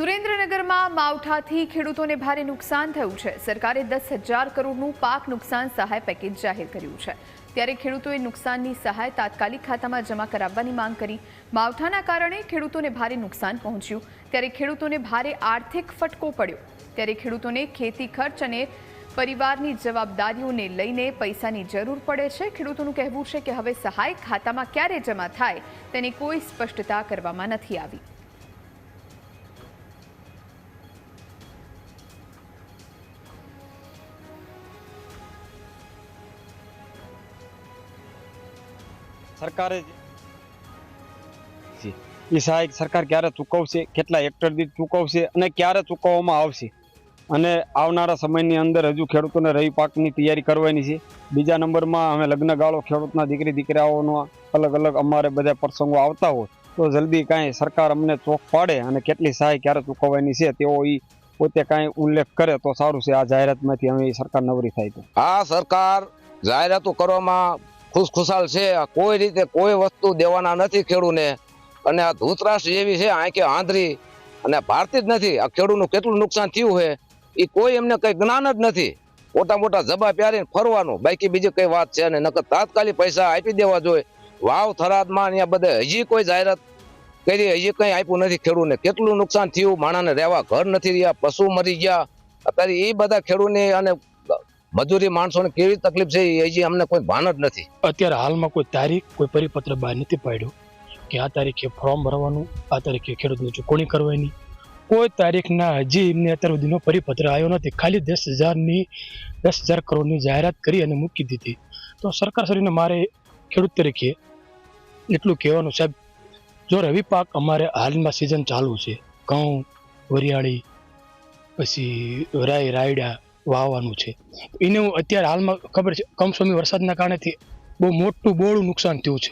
સુરેન્દ્રનગરમાં માવઠાથી ખેડૂતોને ભારે નુકસાન થયું છે. સરકારે દસ હજાર કરોડનું પાક નુકસાન સહાય પેકેજ જાહેર કર્યું છે. ત્યારે ખેડૂતોએ નુકસાનની સહાય તાત્કાલિક ખાતામાં જમા કરાવવાની માંગ કરી. માવઠાના કારણે ખેડૂતોને ભારે નુકસાન પહોંચ્યું. ત્યારે ખેડૂતોને ભારે આર્થિક ફટકો પડ્યો. ત્યારે ખેડૂતોને ખેતી ખર્ચ અને પરિવારની જવાબદારીઓને લઈને પૈસાની જરૂર પડે છે. ખેડૂતોનું કહેવું છે કે હવે સહાય ખાતામાં ક્યારે જમા થાય તેની કોઈ સ્પષ્ટતા કરવામાં નથી આવી. સરકારે એ સહાય સરકાર ક્યારે ચૂકવશે કેટલા હેક્ટર દીઠ ચૂકવશે અને ક્યારે ચૂકવવામાં આવશે? અને આવનારા સમયની અંદર હજુ ખેડૂતોને રવિ પાકની તૈયારી કરવાની છે. બીજા નંબરમાં અમે લગ્ન ગાળો ખેડૂતના દીકરી દીકરાઓનો અલગ અલગ અમારે બધા પ્રસંગો આવતા હોય તો જલ્દી કાંઈ સરકાર અમને ચોક પાડે અને કેટલી સહાય ક્યારે ચૂકવવાની છે તેઓ એ પોતે કાંઈ ઉલ્લેખ કરે તો સારું છે. આ જાહેરાતમાંથી અમે સરકાર નવરી થાય તો. આ સરકાર જાહેરાતો કરવામાં ખુશખુશાલ છે, આ કોઈ રીતે કોઈ વસ્તુ દેવાના નથી ખેડૂને. અને આ ધૂતરાષ્ટ્ર જેવી છે આંકે આંધરી. અને ભારતી જ નથી, આ ખેડૂતનું કેટલું નુકસાન થયું છે એ કોઈ એમને કંઈ જ્ઞાન જ નથી. મોટા મોટા જબા પહેરીને ફરવાનું, બાકી બીજી કઈ વાત છે અને નકર તાત્કાલિક પૈસા આપી દેવા જોઈએ. વાવ થરાદમાં અહીંયા બધે હજી કોઈ જાહેરાત કરી, હજી કંઈ આપ્યું નથી ખેડૂતને કેટલું નુકસાન થયું માણસને રહેવા ઘર નથી રહ્યા, પશુ મરી ગયા. અત્યારે એ બધા ખેડૂતને અને મજૂરી માણસોને કેવી તકલીફ છે એ હજી અમને કોઈ ભાન જ નથી. અત્યારે હાલમાં કોઈ તારીખ, કોઈ પરિપત્ર બહાર નથી પાડ્યો કે આ તારીખે ફોર્મ ભરવાનું, આ તારીખે ખેડૂતની ચૂકવણી કરવાની. કોઈ તારીખના હજી એમને અત્યાર સુધીનો પરિપત્ર આવ્યો નથી. ખાલી દસ હજારની, દસ હજાર કરોડની જાહેરાત કરી અને મૂકી દીધી. તો સરકાર શ્રીને મારે ખેડૂત તરીકે એટલું કહેવાનું, સાહેબ, જો રવિ પાક અમારે હાલમાં સિઝન ચાલુ છે, ઘઉં, વરિયાળી, પછી રાય રાયડા વાવવાનું છે. એને અત્યારે હાલમાં ખબર છે, કમસોમી વરસાદના કારણેથી બહુ મોટું બોળું નુકસાન થયું છે.